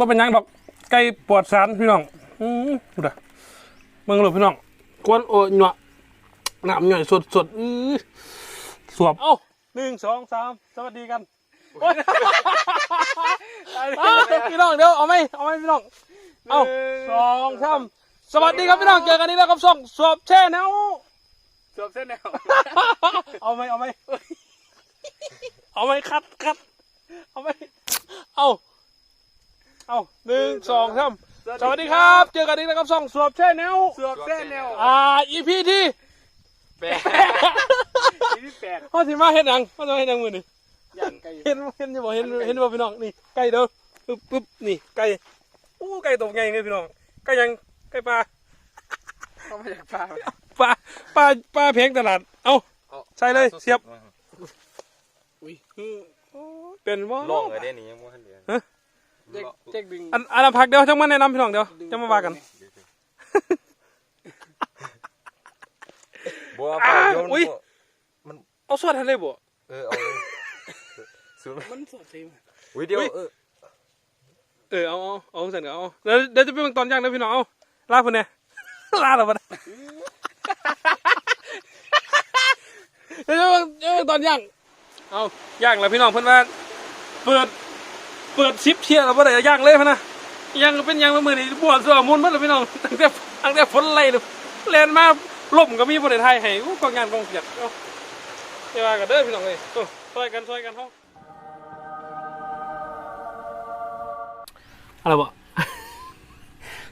ว่าเป็นหยังดอกไก่ปวดสารพี่น้องอืมดูด่ะมึงหลบพี่น้องกวนโอ้ยหนวะน้ำหน่อยสดสดอื้อสวบเอ้าหนึ่งสองสามสวัสดีกันโอ๊ยเอาพี่น้องเดี๋ยวเอาไหมเอาไหมพี่น้องเอาสองสามสวัสดีครับพี่น้องเจอกันนี้แล้วครับส่องสวบแช่แนวสวมเส้นแนวเอาไหมเอาไหมเอาไหมคัดคัดเอาไหมเอา เอาหนึ่งสองสามสวัสดีครับ เจอกันอีกแล้วครับส่องสวบแช่แนวสวมเส้นแนวอ่าอีพีที่แปดที่แปดเขาสิมาเห็นหนังเขาจะมาเห็นหนังมือนี่ย่างไก่เห็นเห็นจะบอกเห็นเห็นว่าพี่น้องนี่ไก่เด้อปึ๊บปึ๊บนี่ไก่อู้ไก่ตัวใหญ่เลยพี่น้องไก่ยังไก่ปลาเข้ามาจากปลาปลาปลาปลาเพงตลาดเอาใส่เลยเสียบอุ้ยอืมโอ้ยเป็นว่าล่องเลยเด้นี่ยังไม่ทันเดือน เจ๊กเจ๊กดึงอันอันนั้นพักเดี๋ยวจังมาแนะนำพี่น้องเดี๋ยวจะมาว่ากันบัวอ่าโยนอุ๊ยบัวเอาสวดทันเลยบ่เออเอาเลยสูงมันสดเต็มอุ้ยเดี๋ยวอุ๊ยเออเออเอาเอาเอาเสร็จเอาเดี๋ยวเดี๋ยวจะไปเบิ่งตอนย่างนะพี่น้องเอาลาเพิ่นเนี่ยลาแล้วบ่ได้เดี๋ยวจะเบิ่งเดี๋ยวเบิ่งตอนย่างเอาย่างแล้วพี่น้องเพิ่นว่าเปิด เปิดซิปเทียแล้วบ่ได้ย่างเลยพะนะย่างก็เป็นย่างละมื้อนี้บวชสวมุนต์มดแล้วพี่น้องตั้งแต่ตั้งแต่ฝนไล่เลยแลนมาล่มก็มีบ่ได้ไทยให้อู้กองงานกองเกียรติเอาเดี๋ยวว่ากันเด้อพี่น้องเอ้ยโอ้ช่วยกันช่วยกันเฮาอะไรวะ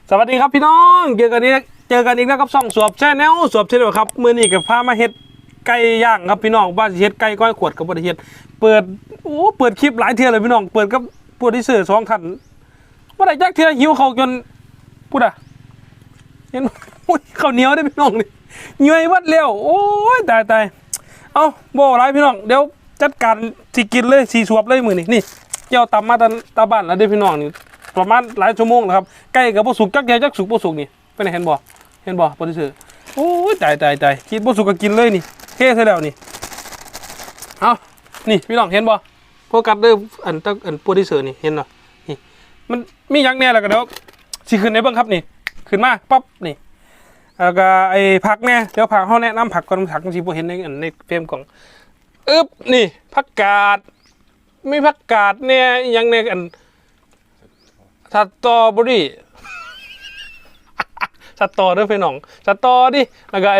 สวัสดีครับพี่น้องเจอกันนี้เจอกันอีกแล้วครับช่องสวบแช่แนวสวบเช่นเดียวครับมือนี้กับพามาเฮ็ดไก่ย่างครับพี่น้องว่าสิเฮ็ดไก่ก้อยขวดกับบริเฮ็ดเปิดโอ้เปิดคลิปหลายเทื่อเลยพี่น้องเปิดกับ โปรดิวเซอร์สองท่านว่าได้จักเทือหิวเขาวจนพูดอะเห็นข้าวเหนียวได้พี่น้องนี่เหนื่อยวัดเร็วโอ้ยตายตายเอาบ่อะไรพี่น้องเดี๋ยวจัดการสิกินเลยสีสวบเลยมือนี่นี่เจ้าตำมาตาตาบ้านแล้วเด้พี่น้องนี่ประมาณหลายชั่วโมงแล้วครับใกล้กับบ่สุกจักแย่จักสุกบ่สุกนี่เป็นเห็นบ่เห็นบ่โปรดิวเซอร์โอ้ยตายตายตายคิดบ่สุกก็กินเลยนี่เทใส่แล้วนี่เอานี่พี่น้องเห็นบ่ โฟกัสเด้ออันตะอันโปรดิวเซอร์นี่เห็นบ่นี่มันมียังแน่แล้วก็เดี๋ยวสิขึ้นได้เบิ่งครับนี่ ขึ้นมาปั๊บนี่แล้วก็ไอ้ผักแน่เดี๋ยวผักเฮาแนะนำผักก่อนผักสิบ่เห็นในอันในเฟรมของอึ๊บนี่ผักกาดมีผักกาดเนี่ยยังในอันสตรอเบอรี่สตอเด้วยพี่น้องสตอดิแล้วก็ไอ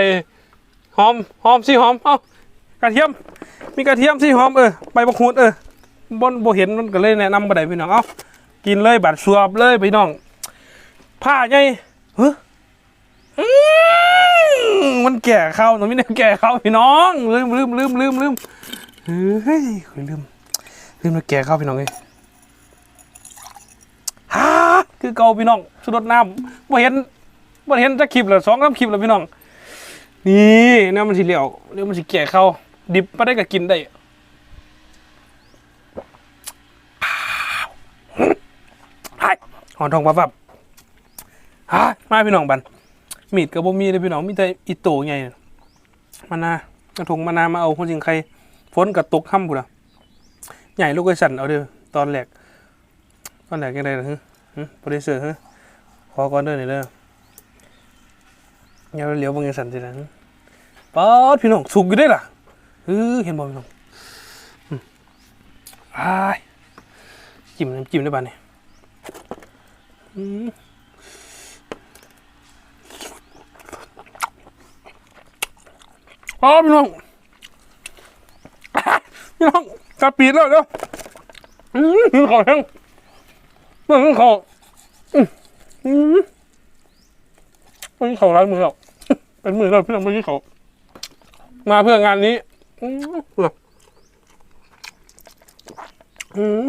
หอมหอมสิหอมเอ้ากระเทียม มีกระเทียมสิหอมเออใบมะกรูดเออ บนบเห็นมันก็เลยแนะนำบ่ได้พี่น้องเอ้ากินเลยบัดสวบเลยพี่น้องผ้าใหญ่เฮ้ยอืมมันแก่เข้าหนูไม่ได้แก่เข้าพี่น้องลืมลืมลืมลืมลืมเฮ้ยคุยลืมลืมมาแก่เข้าพี่น้องเลยฮ่าคือเกาพี่น้องสุดน้ำบ่เห็นบ่เห็นจะคลิปเลยสองสามคลิปแล้วพี่น้องนี่เนี่ยมันสิเหลียวเดี๋ยมันสิแก่เข้าดิบมาได้ก็กินได้ไอ้ หอนทองปับปับฮ่ามาพี่น้องบันมีดกับบ่มีเลยพี่น้องมีแต่อีโตใหญ่มานากระทงมานามาเอาคนจริงใครฝนกับตกค่ำกูละใหญ่ลูกไอ้สันเอาเด้อตอนแรกตอนแรกยังไงล่ะฮึโปรดิวเซอร์ฮึขอก่อนเด้อนี่เด้ออย่าเหลียวบางไอ้สันสินะป๊อดพี่น้องสุกอยู่ได้ล่ะฮึเห็นบ่พี่น้องอ้ายจิ้มน้ำจิ้มได้บ้านนี่ย อือพี่น้องพี่น้องกระปีดแล้วเดี๋ยวอืมหิวขาแห้งมื่อหิวเขาอือืมไม่กินขาร้ายมือหรอกเป็นมือเราเพี่องไม่กินเขามาเพื่องานนี้อืมเพื่ออืม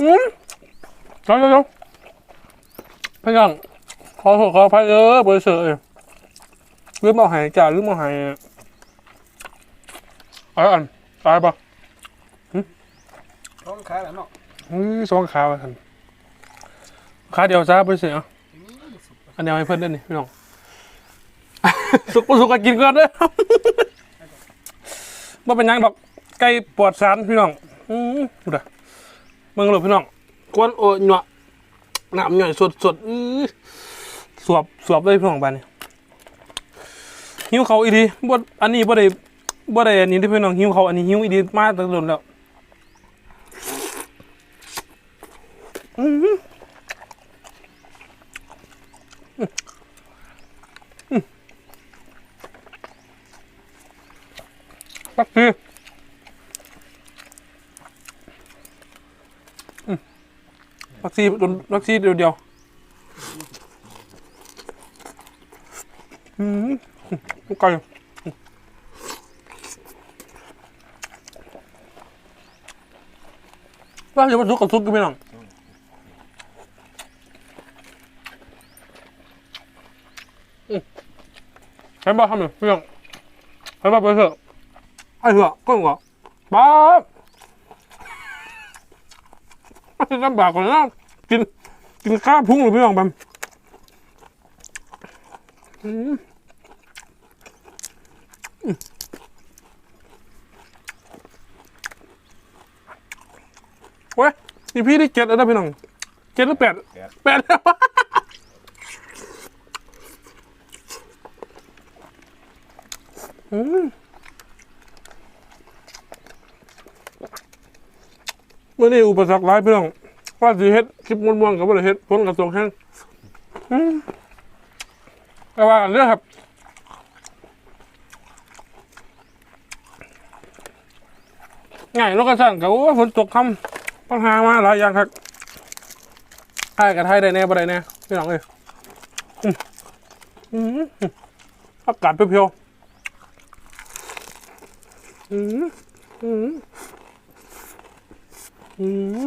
อืม เดี๋ยวเดี๋ยวเดี๋ยวพี่น้องขอโทษขออภัยเด้อบริสุทธิ์เลยลืมเอาใหายจ่าลืมเอาใหายเอออันตายปะท้องขาแล้วเนาะอือสองขาไปทันขาเดียวจ้าไปเสียอันเดียวให้เพื่อนเล่นนี่พี่น้องสุกบ่สุกก็กินก่อนเด้อว่าเป็นหยังดอกไก่ปลอดสารพี่น้องอือดูด่ะมึงหลบพี่น้อง กวนโอ้หนวหนามหน่อยสดสดอื้อสวบสวบเลยพี่น้องบ้านนี่หิวเขาอีดีบ่อันนี้บ่ได้บ่ได้อันนี้ที่พี่น้องหิวเขาอันนี้หิวอีดีมาตั้งแต่โดนแล้วอื้อหืออื้อสักทีวัค ซีนโดนวัคซีนเดียวเดียวอืมไก่ว่าจะมาซุกกับซุกกันไหมน้องใช้บ้าทำหนึ่งเพี่องใช้บ้าไปเถอะไอ้เถอก็เหรอบ้าไม่ลำบา กกว่านะกิน กินข้าวพุ่งหรือพี่น้องแบมอืมอืมเว้ยนี่พี่ได้เจ็ดแล้วนะพี่น้องเจ็ดหรือแปดแปดแล้วอืมเมื่อนี้อุปสรรคหลายพี่น้อง ว่าสิเฮ็ดคลิปม่วนๆกับว่าเฮ็ดพ้นกระทรวงแห้งแต่ว่ากันเรื่องครับง่ายนกกระสันกับโอ้ยฝนตกคำปัญหามาหลายอย่างครับไอ้กับไทยได้แน่บ่ได้แน่พี่น้องเอ้ยอืมอืมอากาศเปรี้ยวอืมอืมอืม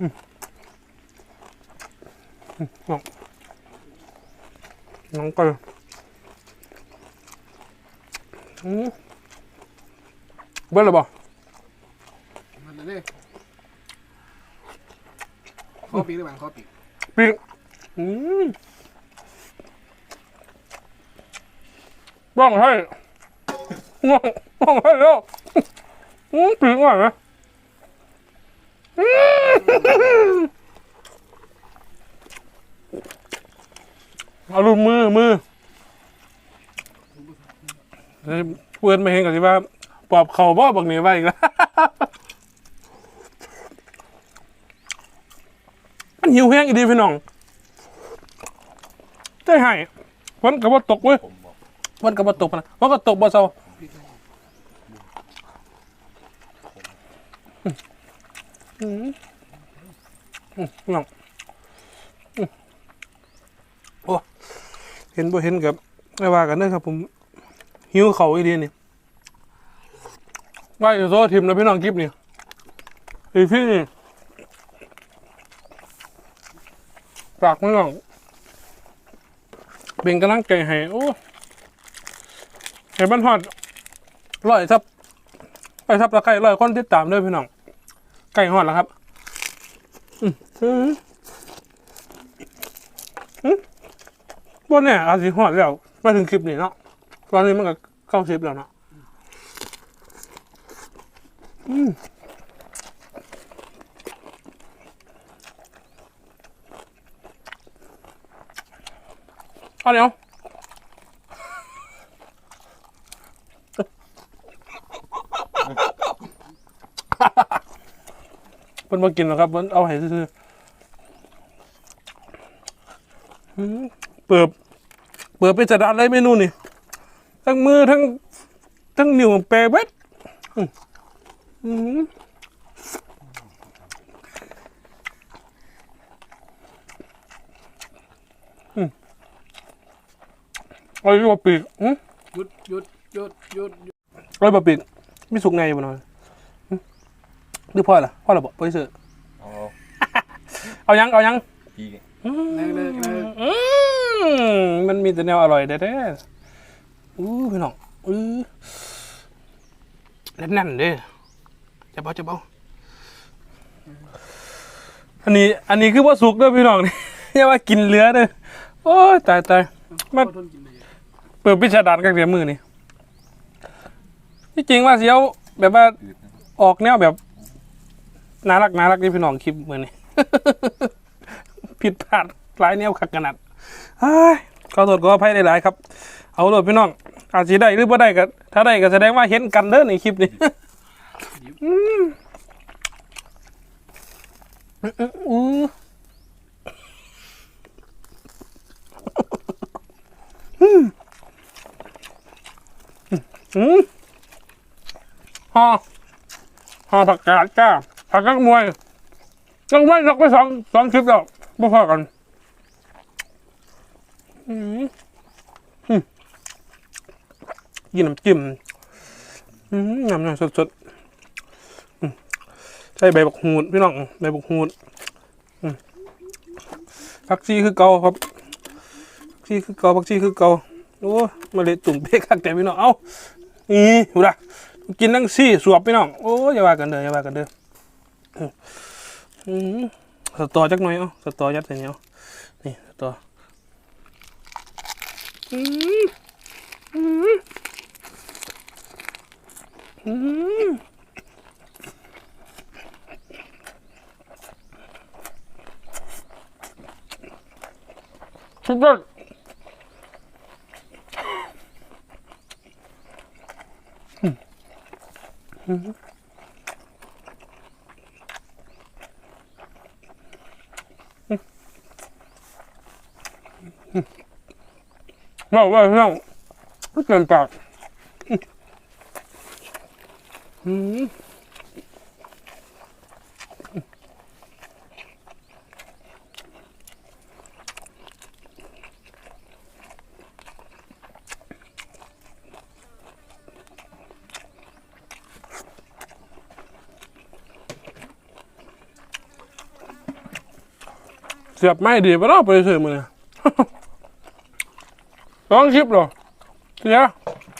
น้องน้องก็อืมเบิ้ลหรือเปล่ามันเลยข้อปีกหรือเปล่าข้อปีกปีกอืมบ้องให้บ้องบ้องให้แล้วอืมปีกอะนะอืม เอาลูกมือมือเพื่อนมาเห็นกันสิว่าปอบเข่าบ่บักเหนียวไว้อีกแล้วมันหิวแห้งอีดีพี่น้องได้ให้ฝนกับว่าตกเว้ยฝนกับว่าตกนะฝนก็ตกบ่เซาอืมอืม น้องโอ้เห็นบ่เห็นกับไม่ว่ากันเด้อครับ ผม หิวเขาไอีดีนี่ว่าจะโซ่ทีมนะพี่น้องคลิปนี่อีพี่นี่ฝากพี่น้องเป็นกำลังใจให้โอ้เห็นบ้านฮอดร้อยทับร้อยทับตะไคร้ร้อยคนติดตามด้วยพี่น้องไก่ฮอดแล้วครับ บนเนี่ยอาจสิฮอดแล้วมาถึงคลิปนี้เนาะตอนนี้มันก็เข้าคลิปแล้วเนาะอืมเอาเดี๋ยว เพิ่นมากินแล้วครับเพิ่นเอาให้ซื้อๆอืมเปิดเปิดไปจัดการเลยเมนูนี่ ทั้งมือทั้งทั้งนิ้วแปรเบ็ดอืมอืมเอาอยู่ว่าปีกอืมหยุดหยุดหยุดหยุดหยุดร้อยบะปิดมีสุกไงบ่หน่อยหึ หรือพ่อล่ะพ่อล่ะบอกไปซื้อเอาเอายังเอายังพี่เลิกเลิกเลิกอืมมันมีแต่แนวอร่อยแท้ๆอู้พี่น้องอื้อแน่นๆเด้จะเบาจะเบาอันนี้ อันนี้คือว่าสุกเด้อพี่น้องนี่อย่าว่ากินเหลือเด้อโอ้ยตายตายมันทนกินเลยเปิดพิสดารกันเดียวมือนี่ที่จริงว่าเสียวแบบว่าออกแนวแบบ น่ารักน่ารักที่พี่น้องคลิปเหมือนนี่ผิดพลาดหลายแนวขัดขนาดเฮ้ยขอโทษขออภัยหลายๆครับ เอาโหลดพี่น้อง อาจจะได้หรือบ่ได้ก็ถ้าได้ก็แสดงว่าเห็นกันเด้อในคลิปนี้อืมอืมอืมห่อห่อผักกาดจ้า ผักกักมวยกักมวยสักไปสองสองคลิปแล้วบ่พอกันอืมอืมกินน้ำจิ้มอืมน้ำน้ำสดๆใส่ใบบักหูดพี่น้องใบบักหูดอืมผักชีคือเกาครับผักชีคือเกาผักชีคือเกาโอ้มาเลยตุ่มเป๊กคักแต่พี่น้องเอ้านี่ดูละกินทั้งซี่สวบพี่น้องโอ้ยอย่าว่ากันเด้ออย่าว่ากันเด้อ สตอจักหน่อยเอ้าสตอยัดใส่เนี้ยเอานี่สตออืมอืมอืมสุดยอด ว่าว่าพี่องไม่เกินปากอืมเสียบไม่ดีปะเนาะไปซื้อมือเนี่ย สองคลิปเหรอเสีย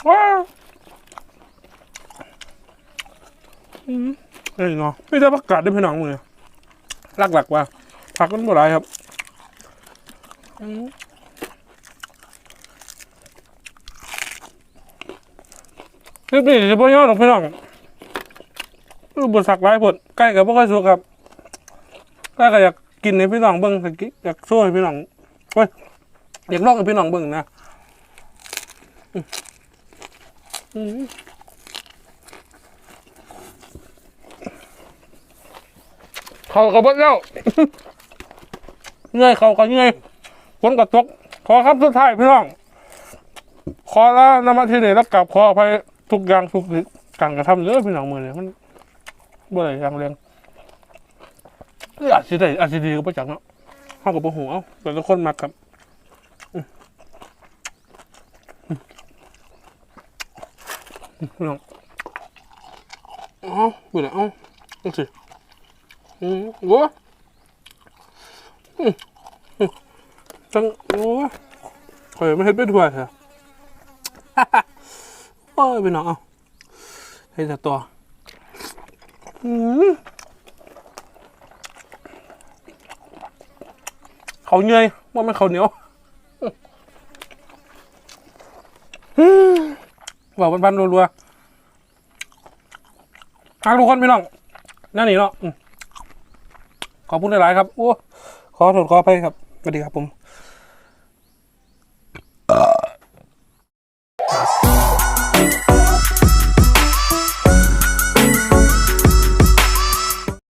ว้าวอืมเอ้ยเนาะไม่ได้ประกาศได้พี่น้องมือหลักหลักว่าผักมันบ่หลายครับอืมคลิปนี้จะพ่อย่อหรอกพี่น้องรูปบทสักหลายผลใกล้กับพ่ค่อยสุกครับใกล้ก็อยากกินให้พี่น้องเบิ้งอยากกิอยากช่วยพี่น้องเฮ้ยอยากลองให้พี่น้องเบิ้งนะ เขาก็บดแล้วเงยเขาก็เงยฝนก็ตก ขอครับสุดท้ายพี่น้อง ขอลานำมาที่นี่แล้วกลับขออภัยทุกอย่างทุกการกระทำเยอะพี่น้องมือเลยมันบ่ได้อย่างเรียงอาจสิได้อาจสิดีก็บ่จักเนาะเฮาก็บ่ฮู้เอ้าแต่ละคนมักครับ น้องอ้าไปไหนเอ้าจังสิอืมโว้อืมอืมจังโอ้ข่อยไม่เห็นไปด้วยเหรอโอ้ยพี่น้องเอ้าให้แต่ตัวอืมเขาเหนื่อยว่ามันเขาเหนียวอืม บอกพันๆรัวๆทักทุกคนพี่น้องนั่นนี่เนาะขอบคุณหลายๆครับโอ้ขอโทษขอไปครับสวัสดีครับผม